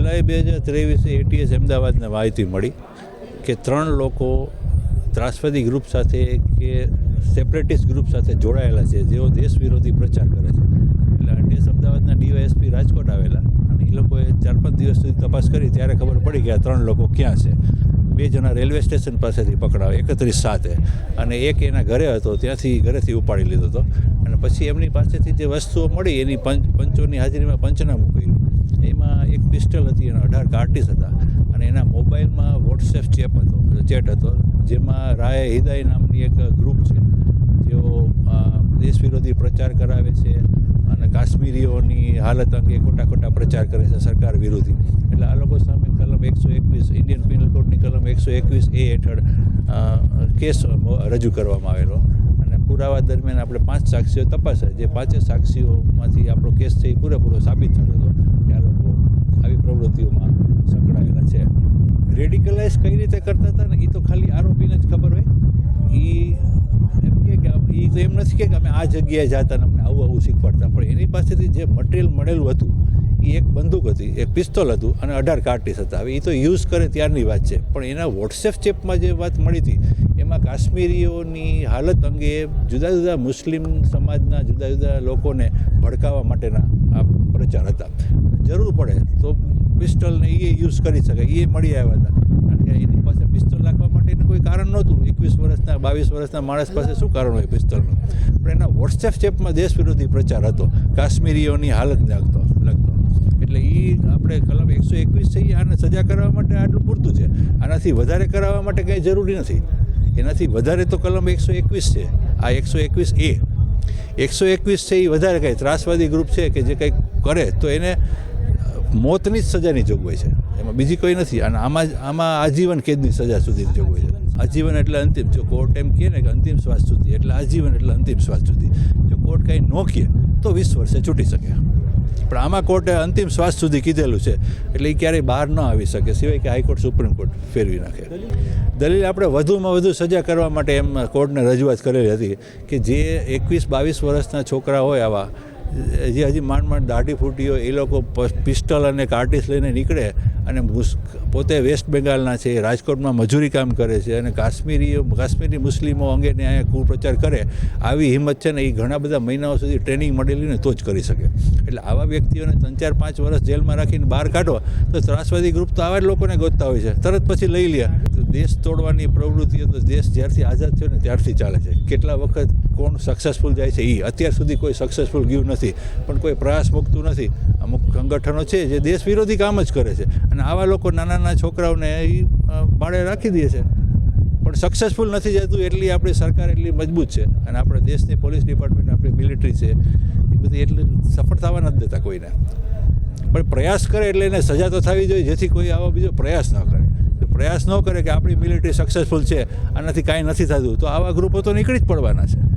જુલાઈ બે હજાર ત્રેવીસે એટીએસ અમદાવાદને માહિતી મળી કે ત્રણ લોકો ત્રાસવાદી ગ્રુપ સાથે કે સેપરેટિસ્ટ ગ્રુપ સાથે જોડાયેલા છે, જેઓ દેશ વિરોધી પ્રચાર કરે છે. એટલે એટીએસ અમદાવાદના ડીવાયએસપી રાજકોટ આવેલા અને એ લોકોએ ચાર પાંચ દિવસ સુધી તપાસ કરી, ત્યારે ખબર પડી કે આ ત્રણ લોકો ક્યાં છે. બે જણા રેલવે સ્ટેશન પાસેથી પકડાવે, એકત્રીસ સાથે. અને એક એના ઘરે હતો, ત્યાંથી ઘરેથી ઉપાડી લીધો હતો. અને પછી એમની પાસેથી જે વસ્તુઓ મળી, એની પંચ, પંચોની હાજરીમાં પંચનામું કર્યું. એમાં એક પિસ્ટલ હતી અને અઢાર કાર્ટીસ હતા. અને એના મોબાઈલમાં વોટ્સએપ ચેપ હતો ચેટ હતો, જેમાં રાય હિદાય નામની એક ગ્રુપ છે. જેઓ દેશ વિરોધી પ્રચાર કરાવે છે અને કાશ્મીરીઓની હાલત અંગે ખોટા ખોટા પ્રચાર કરે છે સરકાર વિરોધી. એટલે આ લોકો સામે કલમ એકસો એકવીસ ઇન્ડિયન પિનલ કોડની કલમ એકસો એકવીસ એ હેઠળ કેસ રજૂ કરવામાં આવેલો. અને પુરાવા દરમિયાન આપણે પાંચ સાક્ષીઓ તપાસે જે પાંચે સાક્ષીઓમાંથી આપણો કેસ છે એ પૂરેપૂરો સાબિત થતો હતો. આવી પ્રવૃત્તિઓમાં સંકળાયેલા છે. રેડિકલાઇઝ કઈ રીતે કરતા હતા ને એ તો ખાલી આરોપીને જ ખબર હોય. એ એમ કે એ તો એમ નથી કે અમે આ જગ્યાએ જતા ને અમને આવું આવું શીખવાડતા. પણ એની પાસેથી જે મટીરિયલ મળેલું હતું એ એક બંદૂક હતી, એક પિસ્તોલ હતું અને અઢાર કાર્ટીસ હતા. હવે એ તો યુઝ કરે ત્યારની વાત છે. પણ એના વોટ્સએપ ચેપમાં જે વાત મળી હતી, એમાં કાશ્મીરીઓની હાલત અંગે જુદા જુદા મુસ્લિમ સમાજના જુદા જુદા લોકોને ભડકાવવા માટેના પ્રચાર હતા જરૂર પડે તો પિસ્તોલને એ યુઝ કરી શકે એ મળી આવ્યા હતા. કારણ કે એની પાસે પિસ્તોલ રાખવા માટેનું કોઈ કારણ નહોતું. એકવીસ વર્ષના, બાવીસ વર્ષના માણસ પાસે શું કારણ હોય પિસ્તોલનું પણ એના વોટ્સએપ ચેપમાં દેશ વિરોધી પ્રચાર હતો. કાશ્મીરીઓની હાલત લાગતો લગતો. એટલે એ આપણે કલમ એકસો એકવીસ છે એ આને સજા કરવા માટે આટલું પૂરતું છે. આનાથી વધારે કરાવવા માટે કંઈ જરૂરી નથી. એનાથી વધારે તો કલમ એકસો એકવીસ છે. આ એકસો એકવીસ એ એકસો એકવીસ છે એ વધારે કંઈ ત્રાસવાદી ગ્રુપ છે કે જે કંઈક કરે, તો એને મોતની જ સજાની જોગવાઈ છે. એમાં બીજી કોઈ નથી. અને આમાં આમાં આજીવન કેદની સજા સુધીની જોગવાઈ છે. આજીવન એટલે અંતિમ. જો કોર્ટ એમ કહે ને કે અંતિમ શ્વાસ સુધી, એટલે આજીવન એટલે અંતિમ શ્વાસ સુધી. જો કોર્ટ કંઈ ન કહે, તો વીસ વર્ષે છૂટી શકે. પણ આમાં કોર્ટે અંતિમ શ્વાસ સુધી કીધેલું છે. એટલે એ ક્યારેય બહાર ન આવી શકે, સિવાય કે હાઈકોર્ટ, સુપ્રીમ કોર્ટ ફેરવી નાખે. દલીલ આપણે વધુમાં વધુ સજા કરવા માટે એમ કોર્ટને રજૂઆત કરેલી હતી કે જે એકવીસ બાવીસ વર્ષના છોકરા હોય આવા જે હજી માંડ માંડ દાઢી ફૂટી હોય એ લોકો પિસ્ટલ અને કાર્ટિસ લઈને નીકળે અને પોતે વેસ્ટ બેંગાલના છે, રાજકોટમાં મજૂરી કામ કરે છે અને કાશ્મીરીઓ, કાશ્મીરી મુસ્લિમો અંગેને અહીંયા કુપ્રચાર કરે, આવી હિંમત છે ને એ ઘણા બધા મહિનાઓ સુધી ટ્રેનિંગ મળેલી ને તો જ કરી શકે. એટલે આવા વ્યક્તિઓને ત્રણ ચાર પાંચ વર્ષ જેલમાં રાખીને બહાર કાઢો, તો ત્રાસવાદી ગ્રુપ તો આવા જ લોકોને ગોતતા હોય છે. તરત પછી લઈ લે દેશ તોડવાની પ્રવૃત્તિઓ તો દેશ જ્યારથી આઝાદ થયો ને ત્યારથી ચાલે છે. કેટલા વખત કોણ સક્સેસફુલ જાય છે? એ અત્યાર સુધી કોઈ સક્સેસફુલ ગયું નથી. પણ કોઈ પ્રયાસ મૂકતું નથી. અમુક સંગઠનો છે જે દેશ વિરોધી કામ જ કરે છે. અને આવા લોકો નાના નાના છોકરાઓને એ ભાડે રાખી દે છે. પણ સક્સેસફુલ નથી જતું એટલી આપણી સરકાર એટલી મજબૂત છે. અને આપણે દેશની પોલીસ ડિપાર્ટમેન્ટ આપણી મિલિટરી છે એ બધી એટલી સફળ થવા નથી દેતા કોઈને. પણ પ્રયાસ કરે એટલે એને સજા તો થવી જોઈએ. જેથી કોઈ આવો બીજો પ્રયાસ ન કરે. પ્રયાસ ન કરે કે આપણી મિલિટરી સક્સેસફુલ છે, આનાથી કાંઈ નથી થતું, તો આવા ગ્રુપો તો નીકળી જ પડવાના છે.